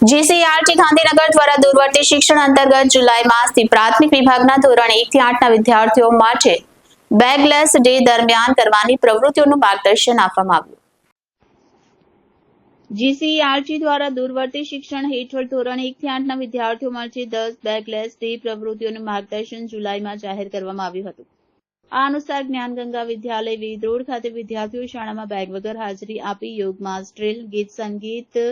GCRT Gandhinagar દ્વારા દૂરવર્તી શિક્ષણ અંતર્ગત જુલાઈ માસથી પ્રાથમિક વિભાગના ધોરણ એક થી આઠના વિદ્યાર્થીઓ માટે બેગલેસ ડે દરમિયાન કરવાની પ્રવૃત્તિઓનું માર્ગદર્શન આપવામાં આવ્યું. જીસીઆરટી દ્વારા દૂરવર્તી શિક્ષણ હેઠળ ધોરણ એક થી આઠના વિદ્યાર્થીઓ માટે દસ બેગલેસ ડે પ્રવૃત્તિઓનું માર્ગદર્શન જુલાઈમાં જાહેર કરવામાં આવ્યું હતું. આ અનુસાર જ્ઞાનગંગા વિદ્યાલય, વિદ્રોડ ખાતે વિદ્યાર્થીઓ શાળામાં બેગ વગર હાજરી આપી યોગમાં ડ્રીલ ગીત સંગીત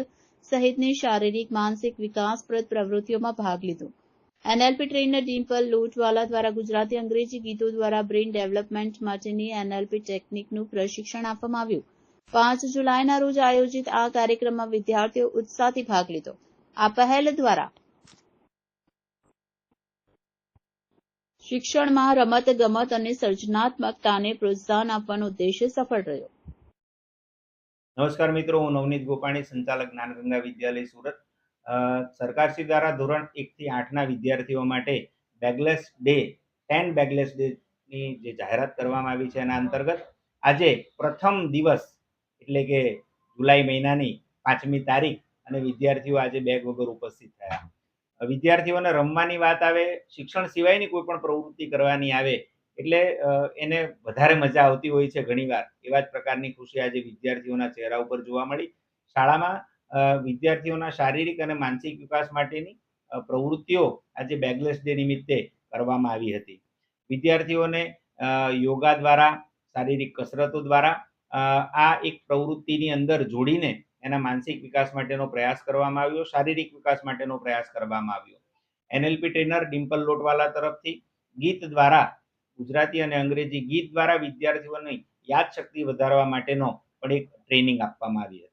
સહિતની શારીરિક, માનસિક વિકાસપ્રદ પ્રવૃત્તિઓમાં ભાગ લીધો. એનએલપી ટ્રેનર ડિમ્પલ લોટવાલા દ્વારા ગુજરાતી અંગ્રેજી ગીતો દ્વારા બ્રેઇન ડેવલપમેન્ટ માટેની એનએલપી ટેકનિકનું પ્રશિક્ષણ આપવામાં આવ્યું. પાંચ જુલાઈના રોજ આયોજિત આ કાર્યક્રમમાં વિદ્યાર્થીઓ ઉત્સાહથી ભાગ લીધો. આ પહેલ દ્વારા શિક્ષણમાં રમત ગમત અને સર્જનાત્મકતાને પ્રોત્સાહન આપવાનો ઉદ્દેશ્ય સફળ રહ્યો. નમસ્કાર મિત્રો, હું નવનીત ગોપાણી, સંચાલક જ્ઞાનગંગા વિદ્યાલય સુરત. સરકારશ્રી દ્વારા ધોરણ એકથી આઠના વિદ્યાર્થીઓ માટે બેગલેસ ડે, ટેન બેગલેસ ડેની જે જાહેરાત કરવામાં આવી છે એના અંતર્ગત આજે પ્રથમ દિવસ એટલે કે જુલાઈ મહિનાની પાંચમી તારીખ અને વિદ્યાર્થીઓ આજે બેગ વગર ઉપસ્થિત થયા. વિદ્યાર્થીઓને રમવાની વાત આવે, શિક્ષણ સિવાયની કોઈ પણ પ્રવૃત્તિ કરવાની આવે એટલે એને વધારે મજા આવતી હોય છે ઘણીવાર. એવા જ પ્રકારની ખુશી આજે વિદ્યાર્થીઓના ચહેરા ઉપર જોવા મળી. શાળામાં વિદ્યાર્થીઓના શારીરિક અને માનસિક વિકાસ માટેની પ્રવૃત્તિઓ આજે બેગલેસ ડે નિમિત્તે કરવામાં આવી હતી. વિદ્યાર્થીઓને યોગા દ્વારા, શારીરિક કસરતો દ્વારા આ એક પ્રવૃત્તિની અંદર જોડીને એના માનસિક વિકાસ માટેનો પ્રયાસ કરવામાં આવ્યો, શારીરિક વિકાસ માટેનો પ્રયાસ કરવામાં આવ્યો. એનએલપી ટ્રેનર ડિમ્પલ લોટવાલા તરફથી ગીત દ્વારા ગુજરાતી અને અંગ્રેજી ગીત દ્વારા વિદ્યાર્થીઓની યાદશક્તિ વધારવા માટેનો પણ એક ટ્રેનિંગ આપવામાં આવી હતી.